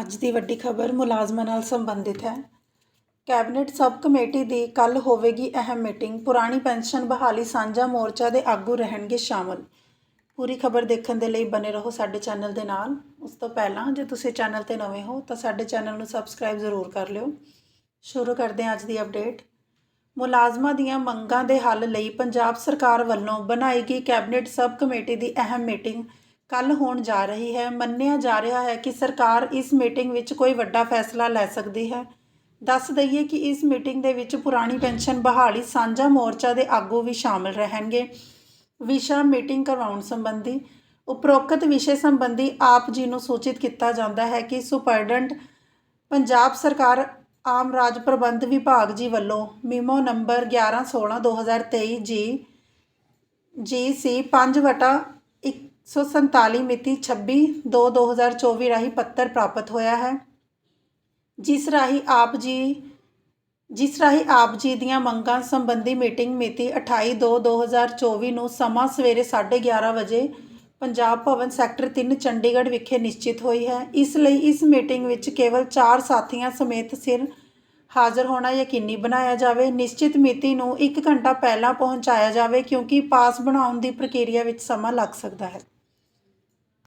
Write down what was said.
ਅੱਜ ਦੀ ਵੱਡੀ ਖਬਰ ਮੁਲਾਜ਼ਮਾਂ ਨਾਲ ਸੰਬੰਧਿਤ ਹੈ। ਕੈਬਨਿਟ ਸਬ ਕਮੇਟੀ ਦੀ ਕੱਲ ਹੋਵੇਗੀ ਅਹਿਮ ਮੀਟਿੰਗ। ਪੁਰਾਣੀ ਪੈਨਸ਼ਨ ਬਹਾਲੀ ਸਾਂਝਾ ਮੋਰਚਾ ਦੇ ਆਗੂ ਰਹਿਣਗੇ ਸ਼ਾਮਲ। ਪੂਰੀ ਖਬਰ ਦੇਖਣ ਦੇ ਲਈ ਬਨੇ ਰਹੋ ਸਾਡੇ ਚੈਨਲ ਦੇ ਨਾਲ। ਉਸ ਤੋਂ ਪਹਿਲਾਂ ਜੇ ਤੁਸੀਂ ਚੈਨਲ ਤੇ ਨਵੇਂ ਹੋ ਤਾਂ ਸਾਡੇ ਚੈਨਲ ਨੂੰ ਸਬਸਕ੍ਰਾਈਬ ਜ਼ਰੂਰ ਕਰ ਲਿਓ। ਸ਼ੁਰੂ ਕਰਦੇ ਹਾਂ ਅੱਜ ਦੀ ਅਪਡੇਟ। ਮੁਲਾਜ਼ਮਾਂ ਦੀਆਂ ਮੰਗਾਂ ਦੇ ਹੱਲ ਲਈ ਪੰਜਾਬ ਸਰਕਾਰ ਵੱਲੋਂ ਬਣਾਈ ਗਈ ਕੈਬਨਿਟ ਸਬ ਕਮੇਟੀ ਦੀ ਅਹਿਮ ਮੀਟਿੰਗ। ਕੱਲ ਹੋਣ ਜਾ ਰਹੀ ਹੈ, ਮੰਨਿਆ ਜਾ ਰਿਹਾ ਹੈ ਕਿ ਸਰਕਾਰ ਇਸ ਮੀਟਿੰਗ ਵਿੱਚ ਕੋਈ ਵੱਡਾ ਫੈਸਲਾ ਲੈ ਸਕਦੀ ਹੈ। ਦੱਸ ਦਈਏ ਕਿ ਇਸ ਮੀਟਿੰਗ ਦੇ ਵਿੱਚ ਪੁਰਾਣੀ ਪੈਨਸ਼ਨ ਬਹਾਲੀ ਸਾਂਝਾ ਮੋਰਚਾ ਦੇ ਆਗੂ ਵੀ ਸ਼ਾਮਲ ਰਹਿਣਗੇ। ਵਿਸ਼ਾ ਮੀਟਿੰਗ ਕਰਵਾਉਣ ਸੰਬੰਧੀ ਉਪਰੋਕਤ ਵਿਸ਼ੇ ਸੰਬੰਧੀ ਆਪ ਜੀ ਨੂੰ ਸੂਚਿਤ ਕੀਤਾ ਜਾਂਦਾ ਹੈ ਕਿ ਸੁਪਰਡੈਂਟ ਪੰਜਾਬ ਸਰਕਾਰ, ਆਮ ਰਾਜ ਪ੍ਰਬੰਧ ਵਿਭਾਗ ਜੀ ਵੱਲੋਂ ਮੀਮੋ ਨੰਬਰ 1116/2023 ਜੀ ਜੀ ਸੀ 5 ਵਟਾ 147 ਮਿਤੀ 26 2 2024 ਰਾਹੀਂ ਪੱਤਰ ਪ੍ਰਾਪਤ ਹੋਇਆ ਹੈ। ਜਿਸ ਰਾਹੀਂ ਆਪ ਜੀ, ਜਿਸ ਰਾਹੀਂ ਆਪ ਜੀ ਦੀਆਂ ਮੰਗਾਂ ਸੰਬੰਧੀ ਮੀਟਿੰਗ ਮਿਤੀ 28 2 2024 ਨੂੰ ਸਮਾਂ ਸਵੇਰੇ 11:30 ਵਜੇ ਪੰਜਾਬ ਭਵਨ ਸੈਕਟਰ 3 ਚੰਡੀਗੜ੍ਹ ਵਿਖੇ ਨਿਸ਼ਚਿਤ ਹੋਈ ਹੈ। ਇਸ ਲਈ ਇਸ ਮੀਟਿੰਗ ਵਿੱਚ ਕੇਵਲ 4 ਸਾਥੀਆਂ ਸਮੇਤ ਸਿਰ ਹਾਜ਼ਰ ਹੋਣਾ ਯਕੀਨੀ ਬਣਾਇਆ ਜਾਵੇ। ਨਿਸ਼ਚਿਤ ਮਿਤੀ ਨੂੰ 1 ਘੰਟਾ ਪਹਿਲਾਂ ਪਹੁੰਚਾਇਆ ਜਾਵੇ ਕਿਉਂਕਿ ਪਾਸ ਬਣਾਉਣ ਦੀ ਪ੍ਰਕਿਰਿਆ ਵਿੱਚ ਸਮਾਂ ਲੱਗ ਸਕਦਾ ਹੈ।